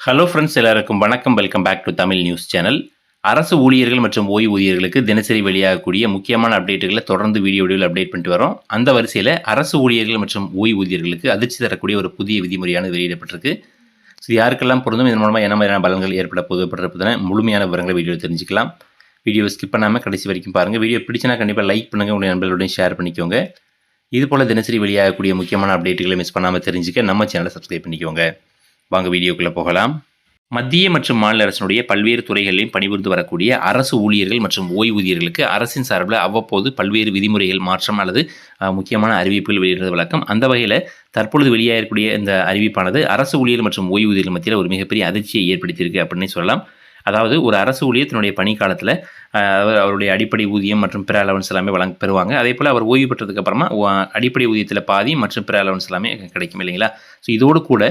Hello friends எல்லாருக்கும் வணக்கம். Welcome back to Tamil news channel அரசு ஊழியர்கள் மற்றும் ஓய்வூதியர்களுக்கு தினசரி வெளியாகக்கூடிய முக்கியமான அப்டேட்டுகளை தொடர்ந்து வீடியோ வீடியோவில் அப்டேட் பண்ணிட்டு வரோம். அந்த வரிசையில் அரசு ஊழியர்கள் மற்றும் ஓய்வூதியர்களுக்கு அதிர்ச்சி தரக்கூடிய ஒரு புதிய விதிமுறையானது வெளியிடப்பட்டிருக்கு. ஸோ யாருக்கெல்லாம் பொருந்தும் இதன் மூலமாக என்ன மாதிரியான பலன்கள் ஏற்பட போதுப்படுறதுன முழுமையான விவரங்களை வீடியோ தெரிஞ்சுக்கலாம். வீடியோவை ஸ்கிப் பண்ணாமல் கடைசி வரைக்கும் பாருங்கள் வீடியோ பிடிச்சினா கண்டிப்பாக லைக் பண்ணுங்கள் உங்களுடைய நண்பர்களுடன் ஷேர் பண்ணிக்கோங்க. இது போல் தினசரி வெளியாகக்கூடிய முக்கியமான அப்டேட்டுகளை மிஸ் பண்ணாமல் தெரிஞ்சுக்க நம்ம சேனலை சப்ஸ்கிரைப் பண்ணிக்கோங்க. வாங்க வீடியோக்குள்ளே போகலாம். மத்திய மற்றும் மாநில அரசினுடைய பல்வேறு துறைகளிலும் பணிபுரிந்து வரக்கூடிய அரசு ஊழியர்கள் மற்றும் ஓய்வூதியர்களுக்கு அரசின் சார்பில் அவ்வப்போது பல்வேறு விதிமுறைகள் மாற்றம் அல்லது முக்கியமான அறிவிப்புகள் வெளியிடுறது வழக்கம். அந்த வகையில் தற்பொழுது வெளியாகக்கூடிய இந்த அறிவிப்பானது அரசு ஊழியர் மற்றும் ஓய்வூதியர்கள் மத்தியில் ஒரு மிகப்பெரிய அதிர்ச்சியை ஏற்படுத்தியிருக்கு அப்படின்னு சொல்லலாம். அதாவது ஒரு அரசு ஊழியர் தன்னுடைய பணிக்காலத்தில் அவர் அவருடைய அடிப்படை ஊதியம் மற்றும் பிற அலவன்ஸ் எல்லாமே வழங்க பெறுவாங்க. அதே போல் அவர் ஓய்வு பெற்றதுக்கு அப்புறமா அடிப்படை ஊதியத்தில் பாதி மற்றும் பிற அலவன்ஸ் எல்லாமே கிடைக்கும் இல்லைங்களா? ஸோ இதோடு கூட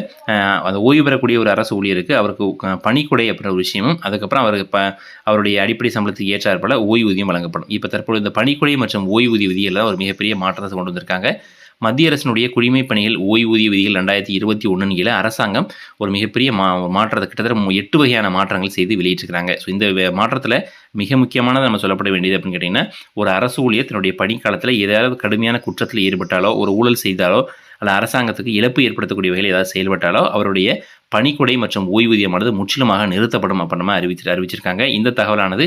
அந்த ஓய்வு பெறக்கூடிய ஒரு அரசு ஊழியருக்கு அவருக்கு பணிக்குடை அப்படின்ற ஒரு விஷயமும் அதுக்கப்புறம் அவருக்கு ப அவருடைய அடிப்படை சம்பளத்துக்கு ஏற்றாற்போல் ஓய்வூதியம் வழங்கப்படும். இப்போ தற்போது இந்த பணிக்குடை மற்றும் ஓய்வூதிய விதியெல்லாம் ஒரு மிகப்பெரிய மாற்றத்தை கொண்டு வந்திருக்காங்க. மத்திய அரசினுடைய குடிமை பணிகள் ஓய்வூதிய விதிகள் ரெண்டாயிரத்தி இருபத்தி ஒன்று கீழே அரசாங்கம் ஒரு மிகப்பெரிய மா மாற்றத்தை கிட்டத்தட்ட எட்டு வகையான மாற்றங்கள் செய்து வெளியிட்டிருக்கிறாங்க. ஸோ இந்த வே- மாற்றத்தில் மிக முக்கியமானது நம்ம சொல்லப்பட வேண்டியது அப்படின்னு கேட்டிங்கன்னா ஒரு அரசு ஊழியர் தன்னுடைய பணிக்காலத்தில் ஏதாவது கடுமையான குற்றத்தில் ஈடுபட்டாலோ ஒரு ஊழல் செய்தாலோ அல்ல அரசாங்கத்துக்கு இழப்பு ஏற்படுத்தக்கூடிய வகையில் ஏதாவது செயல்பட்டாலோ அவருடைய பணிக்குடை மற்றும் ஓய்வூதியமானது முற்றிலுமாக நிறுத்தப்படும் அப்படின்னு அறிவிச்சு அறிவிச்சிருக்காங்க. இந்த தகவலானது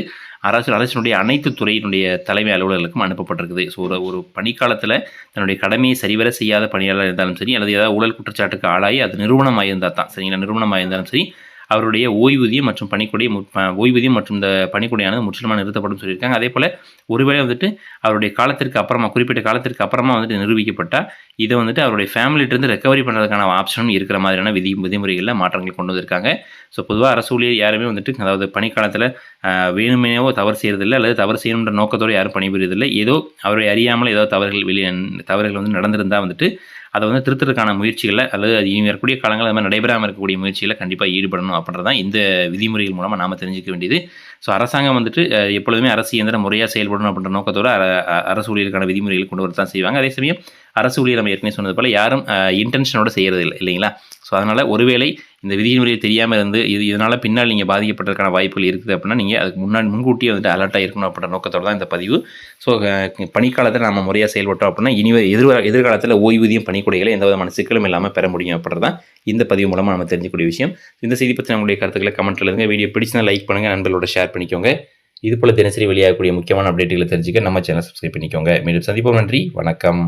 அரசு அரசினுடைய அனைத்து துறையினுடைய தலைமை அலுவலர்களுக்கும் அனுப்பப்பட்டிருக்குது. ஸோ ஒரு ஒரு பணிக்காலத்தில் தன்னுடைய கடமையை சரிவர செய்யாத பணியாளர் இருந்தாலும் சரி அல்லது ஏதாவது ஊழல் குற்றச்சாட்டுக்கு ஆளாகி அது நிறுவனமாக இருந்தால் தான் சரிங்களா? நிறுவனமாக இருந்தாலும் சரி அவருடைய ஓய்வூதியம் மற்றும் பணிக்குடைய ஓய்வூதியம் மற்றும் இந்த பணிக்குடையானது முற்றிலுமாக நிறுத்தப்படும் சொல்லியிருக்காங்க அதே போல் ஒருவேளை வந்துட்டு அவருடைய காலத்திற்கு அப்புறமா குறிப்பிட்ட காலத்திற்கு அப்புறமா வந்துட்டு நிரூபிக்கப்பட்டால் இதை வந்துட்டு அவருடைய ஃபேமிலிட்டிருந்து ரெக்கவரி பண்ணுறதுக்கான ஆப்ஷனும் இருக்கிற மாதிரியான விதி விதிமுறைகளில் மாற்றங்கள் கொண்டு வந்திருக்காங்க. ஸோ பொதுவாக அரசு ஊழியர் யாருமே வந்துட்டு அதாவது பணிக்காலத்தில் வேணுமேவோ தவறு செய்கிறதில்லை அல்லது தவறு செய்யணுன்ற நோக்கத்தோடு யாரும் பணிபுரியதில்லை ஏதோ அவரை அறியாமல் ஏதோ தவறுகள் வெளியே தவறுகள் வந்து நடந்திருந்தால் வந்துட்டு அதை வந்து திருத்தறதுக்கான முயற்சிகளில் அல்லது அது இனி வரக்கூடிய காலங்கள் அது மாதிரி நடைபெறாமல் இருக்கக்கூடிய முயற்சிகளை கண்டிப்பாக ஈடுபடணும் அப்படின்றது தான் இந்த விதிமுறைகள் மூலமாக நாம் தெரிஞ்சிக்க வேண்டியது. ஸோ அரசாங்கம் வந்துட்டு எப்பொழுதுமே அரசு இயந்திரம் முறையாக செயல்படணும் அப்படின்ற நோக்கத்தோடு அர- அரசு ஊழியருக்கான விதிமுறைகள் கொண்டு வரத்தான் செய்வாங்க. அதே சமயம் அரசு ஊழியர் நம்ம ஏற்கனவே சொன்னது போல் யாரும் இன்டென்ஷனோட செய்கிறது இல்லை இல்லைங்களா? ஸோ அதனால் ஒருவேளை இந்த விதிமுறையை தெரியாமல் இருந்து இது இதனால் பின்னால் நீங்கள் பாதிக்கப்பட்டதுக்கான வாய்ப்புகள் இருக்குது அப்படின்னா நீங்கள் அதுக்கு முன்னாடி முன்கூட்டியே வந்துட்டு அலர்ட்டாக இருக்கணும் அப்படின்ற நோக்கத்தோட தான் இந்த பதிவு. ஸோ பணிக்காலத்தில் நம்ம முறையாக செயல்பட்டோம் அப்படின்னா இனி எதிர் எதிர்காலத்தில் ஓய்வூதியம் பணிக்குடைகளை எந்த விதமான சிக்கலும் இல்லாமல் பெற முடியும் அப்படின்றதான் இந்த பதிவு மூலமாக நம்ம தெரிஞ்சுக்கூடிய விஷயம். இந்த செய்தி பற்றி நம்மளுடைய கருத்துக்களை கமெண்ட்டில் இருங்க வீடியோ பிடிச்சினா லைக் பண்ணுங்கள் நண்பர்களோட ஷேர் பண்ணிக்கோங்க. இது போல் தினசரி வெளியாகக்கூடிய முக்கியமான அப்டேட்டுகளை தெரிஞ்சுக்க நம்ம சேனல் சப்ஸ்கிரைப் பண்ணிக்கோங்க. மீண்டும் சந்திப்போம். நன்றி. வணக்கம்.